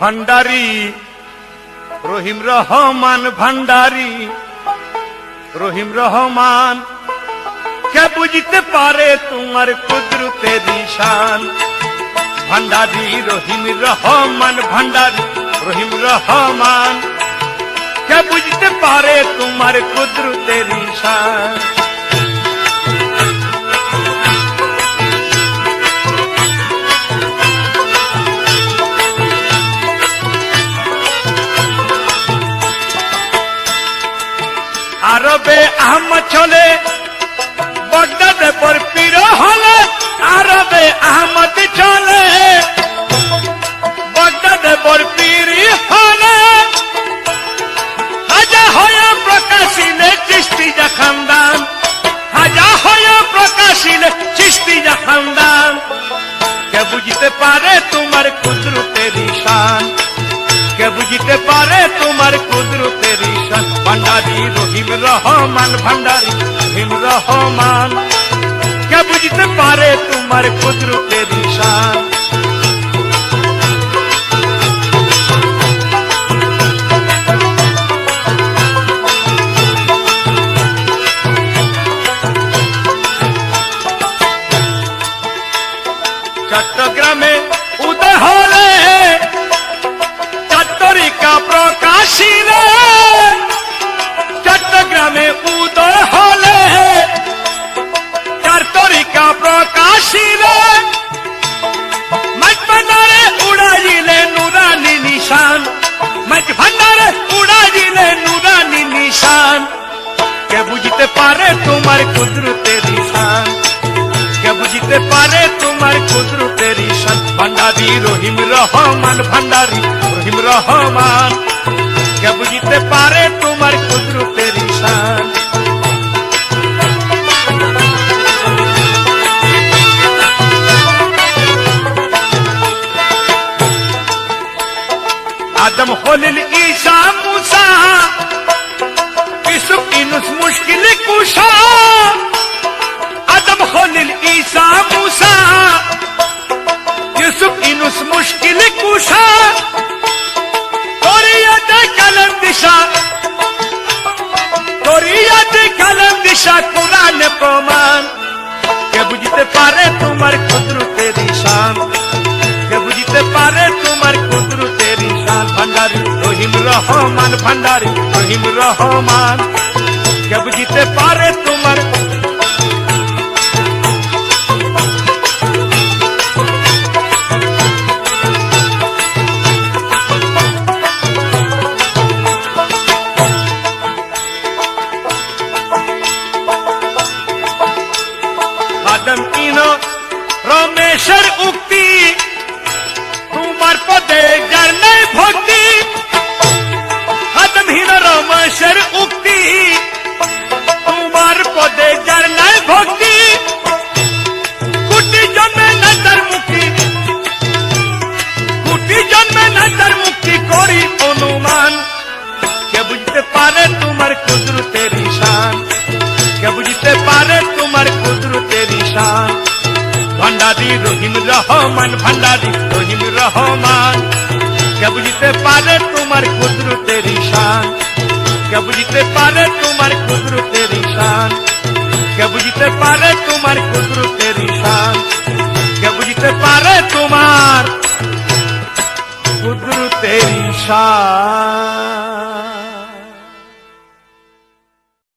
ভান্ডারি, রহিম রহমান ভান্ডারি, রহিম রহমান, কে বুঝতে পারে তোমার কুদরতের শান ভান্ডারি, রহিম রহমান ভান্ডারি, রহিম রহমান, কে বুঝতে পারে তোমার কুদরতের শান আরবে আহমদ চলে বগদাদ পর পীর হলে আরবে আহমদ চলে। বগদাদ পর পীর হলে, হাজা হয়ে প্রকাশিলে চিস্তি যা খানদান। হাজা হয়ে প্রকাশিলে চিস্তি যা খানদান। কে বুঝতে পারে তোমার কুদরতের শান কে বুঝতে পারে তোমার কুদরতের ঈশান রহিম রহমান ভান্ডারি রহিম রহমান। কে বুঝতে পারে তোমার কুদরতের ঈশান? তোমার কুদরতের নিশান কে বুঝিতে পারে তোমার কুদরতের ঈশান। ভান্ডারি রহিম রহমান ভান্ডারি রহিম রহমান। কে বুঝিতে পারে তোমার কুদরতের খলিল ঈসা মুসা ইউসুফ ইনুস মুশকিল কুশা তরিয়াতে কালাম দিশা তরিয়াতে কালাম দিশা কোরআন প্রমাণ কে বুঝতে পারে তোমার কুদরতের ঈশান কে বুঝতে পারে তোমার কুদরতের ঈশান ভান্ডারি রহিম রহমান ভান্ডারি রহিম রহমান কে বুঝতে পারে তোমার রমেশের উক্তি রহিম রহমান ভান্ডারি, রহিম রহমান। কে বুঝতে পারে তোমার কুদরতের ঈশান? কে বুঝতে পারে তোমার কুদরতের ঈশান? কে বুঝতে পারে তোমার কুদরতের ঈশান? কে বুঝতে পারে তোমার কুদরতের ঈশান?